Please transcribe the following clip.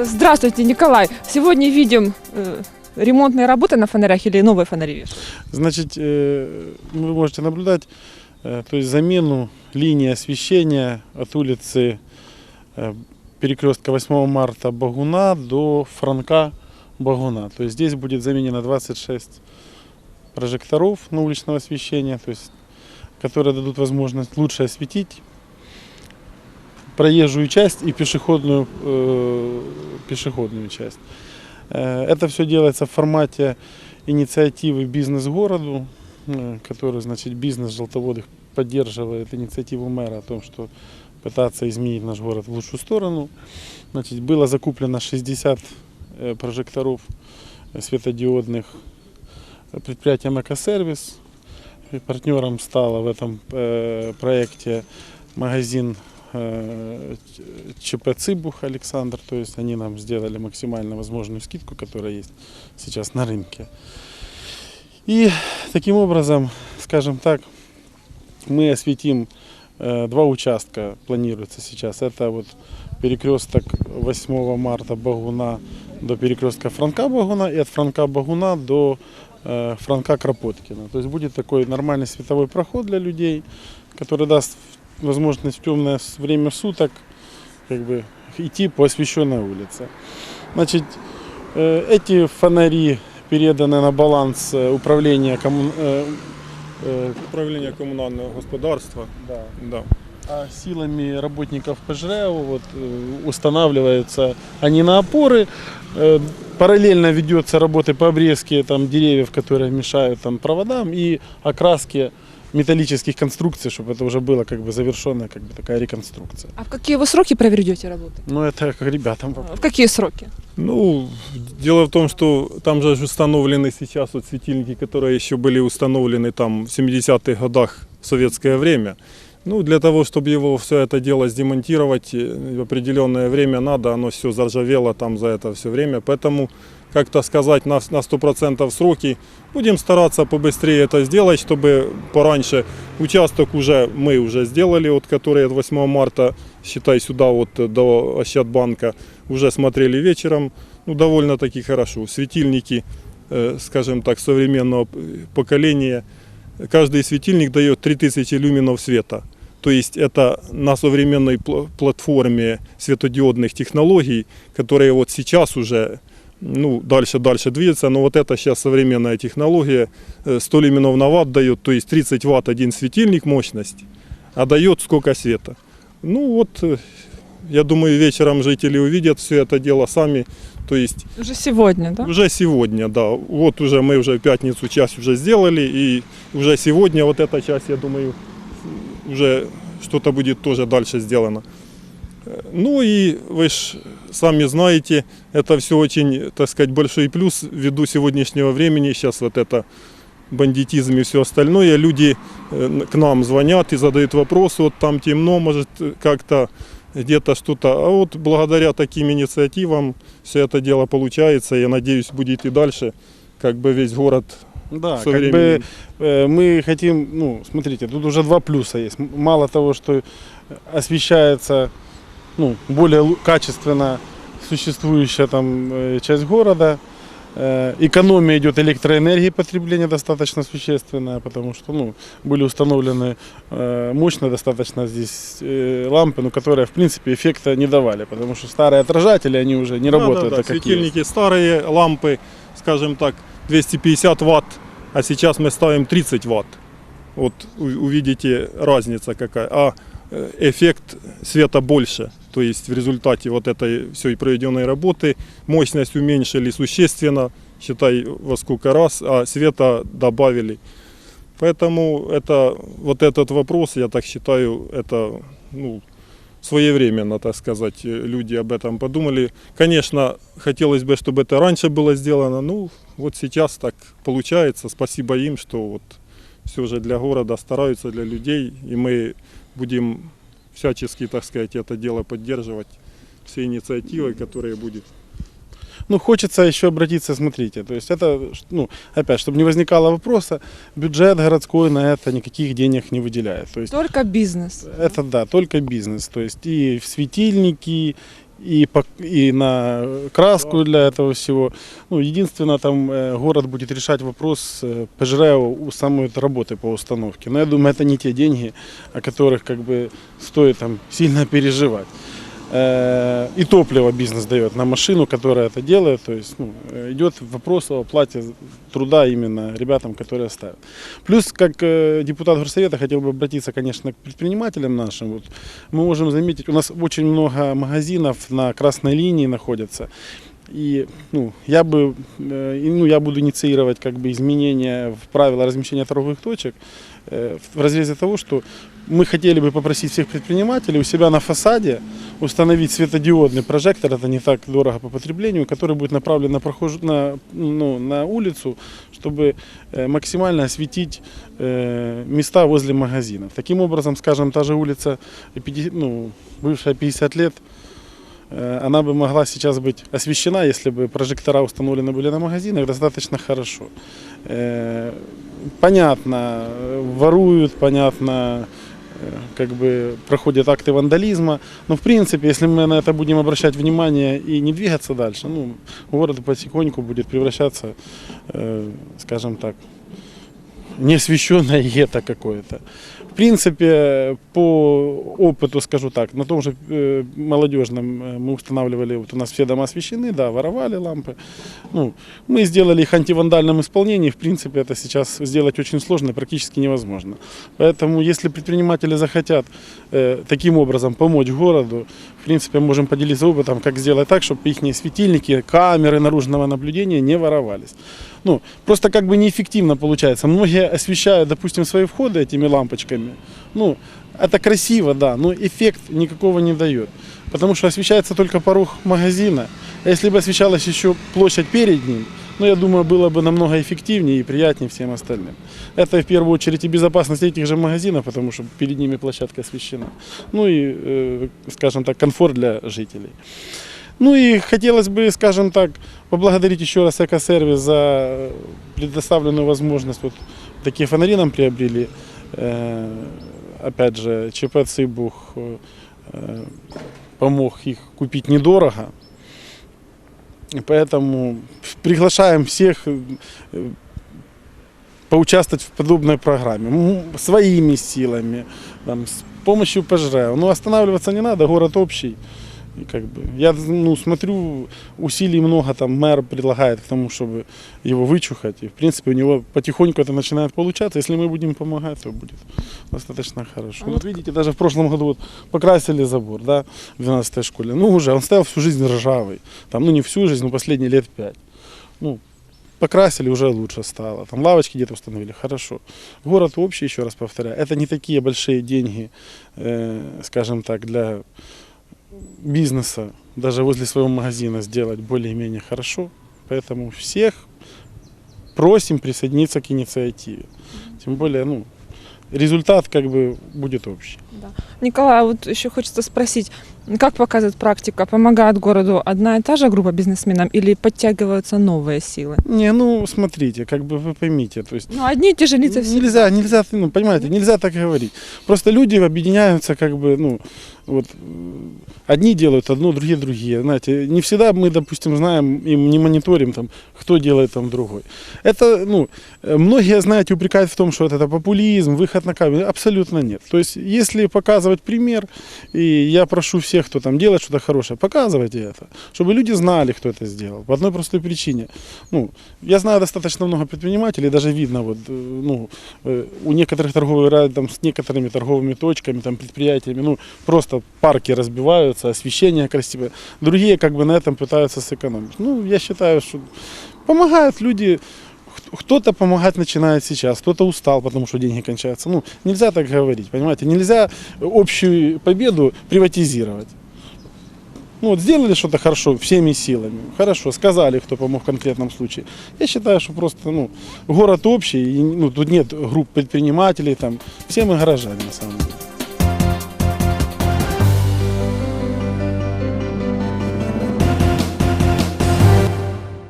Здравствуйте, Николай. Сегодня видим э, ремонтные работы на фонарях или новые фонари? Значит, э, вы можете наблюдать э, то есть замену линии освещения от улицы э, перекрестка 8 марта Багуна до Франка Багуна. То есть здесь будет заменено 26 прожекторов на уличного освещения, то есть, которые дадут возможность лучше осветить проезжую часть и пешеходную, э, пешеходную часть. Э, Это все делается в формате инициативы «Бизнес городу», э, который, значит, бизнес желтоводых поддерживает инициативу мэра о том, что пытаться изменить наш город в лучшую сторону. Значит, было закуплено 60 э, прожекторов э, светодиодных предприятием «Экосервис». Партнером стала в этом э, проекте магазин э, ЧП «Цыбух» Александр. То есть они нам сделали максимально возможную скидку, которая есть сейчас на рынке. И таким образом, скажем так, мы осветим э, два участка, планируется сейчас. Это вот перекресток 8 марта Багуна до перекрестка Франка Багуна и от Франка Багуна до э, Франка Кропоткина. То есть будет такой нормальный световой проход для людей, который даст возможность в темное время суток как бы, идти по освещенной улице. Значит, э, эти фонари переданы на баланс э, управления коммун- э, Управління комунального господарства. да, Да. а силами работников ПЖРЭУ вот, устанавливаются они на опоры. Параллельно ведется работа по обрезке там, деревьев, которые мешают там, проводам, и окраске металлических конструкций, чтобы это уже было как бы завершенная как бы, такая реконструкция. А в какие вы сроки проведете работы? Но это как ребятам А, В какие сроки? Ну, дело в том, что там же установлены сейчас вот светильники, которые еще были установлены там в 70-х годах в советское время. Ну, для того, чтобы его все это дело сдемонтировать, э, в определенное время надо, оно все заржавело там за это все время. Поэтому, как-то сказать на, на 100% сроки, будем стараться побыстрее это сделать, чтобы пораньше участок уже мы уже сделали, вот, который от 8 марта, считай, сюда вот до Ощадбанка, уже смотрели вечером, ну, довольно-таки хорошо. Светильники, э, скажем так, современного поколения, каждый светильник дает 3000 люминов света. То есть это на современной пл- платформе светодиодных технологий, которые вот сейчас уже ну, дальше, дальше движется, но вот это сейчас современная технология, э, 100 люминов на ватт дает, то есть 30 ватт один светильник мощность, а дает сколько света. Ну вот, э, я думаю, вечером жители увидят все это дело сами, то есть Уже сегодня, да? уже сегодня, да. Вот уже мы уже в пятницу часть уже сделали, и уже сегодня вот эта часть, я думаю, уже что-то будет тоже дальше сделано. Э, Ну и вы ж сами знаете, это все очень, так сказать, большой плюс ввиду сегодняшнего времени. Сейчас вот это бандитизм и все остальное. Люди э, к нам звонят и задают вопросы, вот там темно, может как-то где-то что-то. А вот благодаря таким инициативам все это дело получается. Я надеюсь, будет и дальше. Как бы весь город Да, со как бы временем. э, мы хотим, ну, смотрите, тут уже два плюса есть. Мало того, что освещается ну, более качественно существующая там э, часть города, э, экономия идет электроэнергии, потребление достаточно существенное, потому что ну, были установлены э, мощно достаточно здесь лампы, ну, которые в принципе эффекта не давали, потому что старые отражатели, они уже не Да, работают да, да, как есть. Светильники старые, лампы, скажем так, 250 ватт, а сейчас мы ставим 30 ватт. Вот увидите разница какая. А эффект света больше. То есть в результате вот этой всей проведенной работы мощность уменьшили существенно, считай во сколько раз, а света добавили. Поэтому это, вот этот вопрос, я так считаю, это ну, своевременно, так сказать, люди об этом подумали. Конечно, хотелось бы, чтобы это раньше было сделано. Ну, вот сейчас так получается. Спасибо им, что вот все же для города стараются, для людей. И мы будем всячески, так сказать, это дело поддерживать. Все инициативы, которые будет. Ну, хочется еще обратиться, смотрите, то есть это, ну, опять, чтобы не возникало вопроса, бюджет городской на это никаких денег не выделяет. То есть Только бизнес. это, да, только бизнес, то есть и светильники, и, по- и на краску для этого всего. Ну, единственное, там э, город будет решать вопрос э, ПЖР у самой работы по установке. Но я думаю, это не те деньги, о которых как бы стоит там сильно переживать. Э, И топливо бизнес дает на машину, которая это делает. То есть ну, э, идет вопрос о оплате труда именно ребятам, которые ставят. Плюс, как э, депутат горсовета, хотел бы обратиться, конечно, к предпринимателям нашим. Вот мы можем заметить, у нас очень много магазинов на красной линии находятся. И ну, я бы э, ну, я буду инициировать как бы изменения в правила размещения торговых точек э, в разрезе того, что мы хотели бы попросить всех предпринимателей у себя на фасаде установить светодиодный прожектор, это не так дорого по потреблению, который будет направлен на, прохож... на, ну, на улицу, чтобы э, максимально осветить э, места возле магазинов. Таким образом, скажем, та же улица, э, 50 ну, бывшая 50 лет, она бы могла сейчас быть освещена, если бы прожектора установлены были на магазинах достаточно хорошо. Понятно, воруют, понятно, как бы проходят акты вандализма. Но в принципе, если мы на это будем обращать внимание и не двигаться дальше, ну, город потихоньку будет превращаться, э, скажем так, неосвещенное гетто какое-то. В принципе, по опыту скажу так, на том же э, молодежном э, мы устанавливали, вот у нас все дома освещены, да, воровали лампы. Ну, мы сделали их антивандальном исполнении, в принципе, это сейчас сделать очень сложно, практически невозможно. Поэтому, если предприниматели захотят э, таким образом помочь городу, в принципе, можем поделиться опытом, как сделать так, чтобы их светильники, камеры наружного наблюдения не воровались. Ну, просто как бы неэффективно получается. Многие освещают, допустим, свои входы этими лампочками. Ну, это красиво, да, но эффект никакого не дает. Потому что освещается только порог магазина. А если бы освещалась еще площадь перед ним, ну, я думаю, было бы намного эффективнее и приятнее всем остальным. Это в первую очередь и безопасность этих же магазинов, потому что перед ними площадка освещена. Ну и, э, скажем так, комфорт для жителей. Ну и хотелось бы, скажем так, поблагодарить еще раз Экосервис за предоставленную возможность. Вот такие фонари нам приобрели. Э, Опять же, ЧП Цибух э, помог их купить недорого. И поэтому приглашаем всех э, поучаствовать в подобной программе. Своими силами, там, с помощью ПЖР. Но останавливаться не надо, город общий. И как бы, я ну, смотрю, усилий много, там мэр предлагает к тому, чтобы его вычухать. И в принципе у него потихоньку это начинает получаться. Если мы будем помогать, то будет достаточно хорошо. А вот видите, даже в прошлом году вот покрасили забор, да, в 12 школе. Ну уже, он стоял всю жизнь ржавый. Там, ну не всю жизнь, но последние лет пять. Ну, покрасили, уже лучше стало. Там лавочки где-то установили, хорошо. Город общий, еще раз повторяю, это не такие большие деньги, э, скажем так, для бизнеса, даже возле своего магазина сделать более-менее хорошо. Поэтому всех просим присоединиться к инициативе. Тем более, ну, результат как бы будет общий. Николай, а вот еще хочется спросить, как показывает практика, помогает городу одна и та же группа бизнесменам или подтягиваются новые силы? Не, ну, смотрите, как бы вы поймите, то есть Ну, одни и те же лица всегда. Нельзя, нельзя, ну, понимаете, нельзя так говорить. Просто люди объединяются, как бы, ну, вот, одни делают одно, другие другие. Знаете, не всегда мы, допустим, знаем и не мониторим, там, кто делает там другой. Это, ну, многие, знаете, упрекают в том, что это популизм, выход на камеру. Абсолютно нет. То есть, если показывать пример, и я прошу всех, кто там делает что-то хорошее, показывайте это, чтобы люди знали, кто это сделал. По одной простой причине. Ну, я знаю достаточно много предпринимателей, даже видно, вот, э, ну, э, у некоторых торговых рядом с некоторыми торговыми точками, там, предприятиями, ну, просто парки разбиваются, освещение красивое. Другие как бы на этом пытаются сэкономить. Ну, я считаю, что помогают люди, кто-то помогать начинает сейчас, кто-то устал, потому что деньги кончаются. Ну, нельзя так говорить, понимаете? Нельзя общую победу приватизировать. Ну вот сделали что-то хорошо всеми силами, хорошо, сказали, кто помог в конкретном случае. Я считаю, что просто ну, город общий, и, ну, тут нет групп предпринимателей, там, все мы горожане на самом деле.